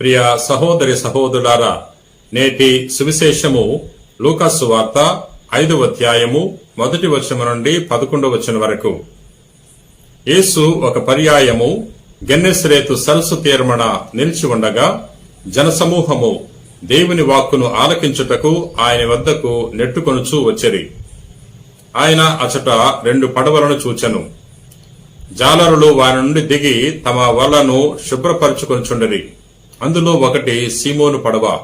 ప్రియ సహోదరి సహోదరులారా నేటి సువిశేషము లూకాసు వార్త ఐదవ అధ్యాయము మొదటి వచనం నుండి పదకొండవ వచనం వరకు. యేసు ఒక పర్యాయము గెన్నెసరేతు సరస్సు తీర్మణ నిలిచి ఉండగా జనసమూహము దేవుని వాక్కును ఆలకించుటకు ఆయన వద్దకు నెట్టుకొనుచూ వచ్చిరి. ఆయన అచట రెండు పడవలను చూచెను. జాలరులు వారి నుండి దిగి తమ వలను శుభ్రపరుచుకొనుచుండరి. అందులో ఒకటి సీమోను పడవ.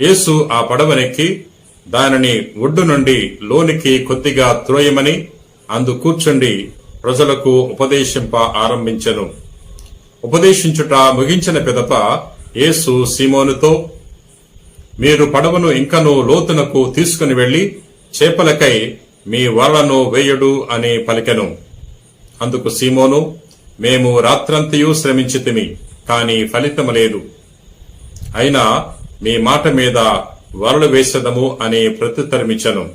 యేసు ఆ పడవనెక్కి దానిని ఒడ్డు నుండి లోనికి కొద్దిగా త్రోయమని అందు కూర్చుండి ప్రజలకు ఉపదేశింప ఆరంభించెను. ఉపదేశించుట ముగించిన పిదప యేసు సీమోనుతో మీరు పడవను ఇంకను లోతునకు తీసుకుని వెళ్ళి చేపలకై మీ వలను వేయడు అని పలికెను. అందుకు సీమోను మేము రాత్రంతయు శ్రమించితిమి కాని ఫలితము లేదు. అయినా మీ మాట మీద వరలు వేసదము అని ప్రత్యుత్తరమిచ్చను.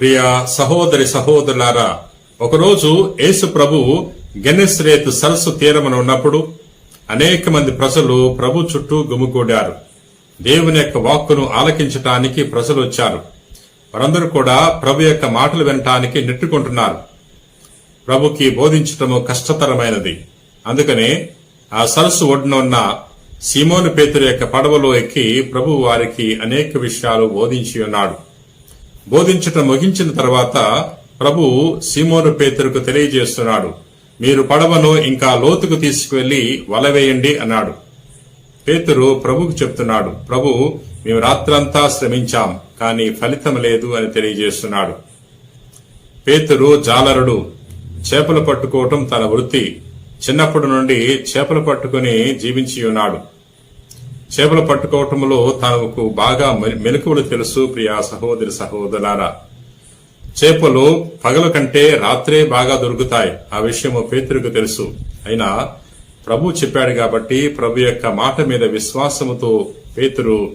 ప్రియ సహోదరి సహోదరులారా ఒకరోజు యేసు ప్రభు గెనెస్రేతు సరస్సు తీరమున ఉన్నప్పుడు అనేక మంది ప్రజలు ప్రభు చుట్టూ గుమికూడారు దేవుని యొక్క వాక్కును ఆలకించటానికి ప్రజలు వచ్చారు. వారందరూ కూడా ప్రభు యొక్క మాటలు వినటానికి నెట్టుకుంటున్నారు. ప్రభుకి బోధించటము కష్టతరమైనది. అందుకనే ఆ సరస్సు ఒడ్డున ఉన్న సీమోను పేతురు యొక్క పడవలో ఎక్కి ప్రభు వారికి అనేక విషయాలు బోధించి ఉన్నాడు. బోధించటం ముగించిన తర్వాత ప్రభు సీమోను పేతురుకు తెలియజేస్తున్నాడు. మీరు పడవను ఇంకా లోతుకు తీసుకువెళ్ళి వలవేయండి అన్నాడు. పేతురు ప్రభుకు చెప్తున్నాడు ప్రభు మేము రాత్రంతా శ్రమించాం కానీ ఫలితం లేదు అని తెలియజేస్తున్నాడు. పేతురు జాలరుడు చేపలు పట్టుకోవటం తన వృత్తి. చిన్నప్పటి నుండి చేపలు పట్టుకుని జీవించి ఉన్నాడు. చేపలు పట్టుకోవటంలో తనకు బాగా మె- మెలకువలు తెలుసు ప్రియా సహోదరి సహోదరారా. చేపలు పగల కంటే రాత్రే బాగా దొరుకుతాయి. ఆ విషయము పేతురుకు తెలుసు. అయినా ప్రభు చెప్పాడు కాబట్టి ప్రభు యొక్క మాట మీద విశ్వాసముతో పేతురు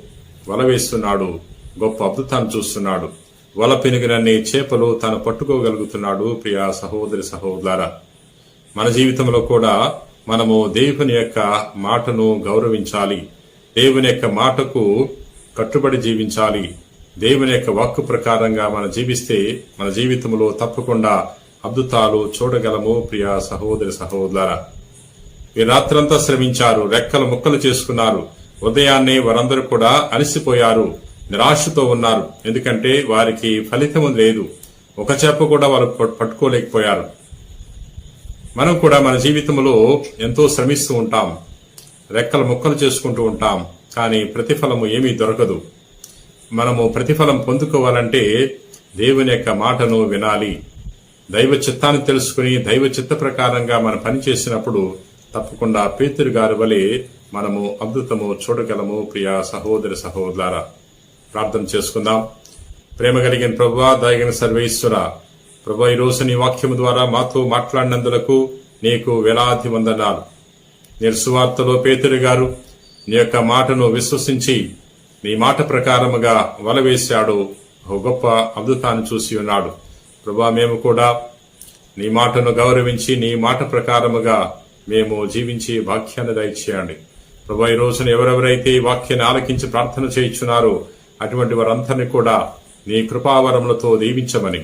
వల వేస్తున్నాడు గొప్ప అద్భుతాన్ని చూస్తున్నాడు. వల పెనుగినన్ని చేపలు తాను పట్టుకోగలుగుతున్నాడు ప్రియా సహోదరి సహోదరా మన జీవితంలో కూడా మనము దేవుని యొక్క మాటను గౌరవించాలి. దేవుని యొక్క మాటకు కట్టుబడి జీవించాలి. దేవుని యొక్క వాక్కు ప్రకారంగా మనం జీవిస్తే మన జీవితంలో తప్పకుండా అద్భుతాలు చూడగలము ప్రియ సహోదరి సహోదర ఈ రాత్రంతా శ్రమించారు రెక్కలు ముక్కలు చేసుకున్నారు. ఉదయాన్నే వారందరూ కూడా అలసిపోయారు నిరాశతో ఉన్నారు. ఎందుకంటే వారికి ఫలితం లేదు. ఒక చేప కూడా వారు పట్టుకోలేకపోయారు. మనం కూడా మన జీవితంలో ఎంతో శ్రమిస్తూ ఉంటాం. రెక్కలు ముక్కలు చేసుకుంటూ ఉంటాం. కానీ ప్రతిఫలము ఏమీ దొరకదు. మనము ప్రతిఫలం పొందుకోవాలంటే దేవుని యొక్క మాటను వినాలి. దైవ చిత్తాన్ని తెలుసుకుని దైవ చిత్త ప్రకారంగా మనం పని చేసినప్పుడు తప్పకుండా పేతురు గారి వలె మనము అద్భుతము చూడగలము ప్రియ సహోదరి సహోదరులారా ప్రార్థన చేసుకుందాం. ప్రేమ కలిగిన ప్రభు దయగిన సర్వేశ్వర ప్రభా ఈరోజు నీ వాక్యము ద్వారా మాతో మాట్లాడినందులకు నీకు వేలాది వందనాలు. నేను సువార్తలో పేతురు గారు నీ యొక్క మాటను విశ్వసించి నీ మాట ప్రకారముగా వల వేశాడు ఒక గొప్ప అద్భుతాన్ని చూసి ఉన్నాడు. ప్రభా మేము కూడా నీ మాటను గౌరవించి నీ మాట ప్రకారముగా మేము జీవించి వాక్యాన్ని దయచేయండి. ప్రభా ఈ రోజున ఎవరెవరైతే ఈ వాక్యాన్ని ఆలకించి ప్రార్థన చేయించున్నారో అటువంటి వారందరినీ కూడా నీ కృపావరములతో దీవించమని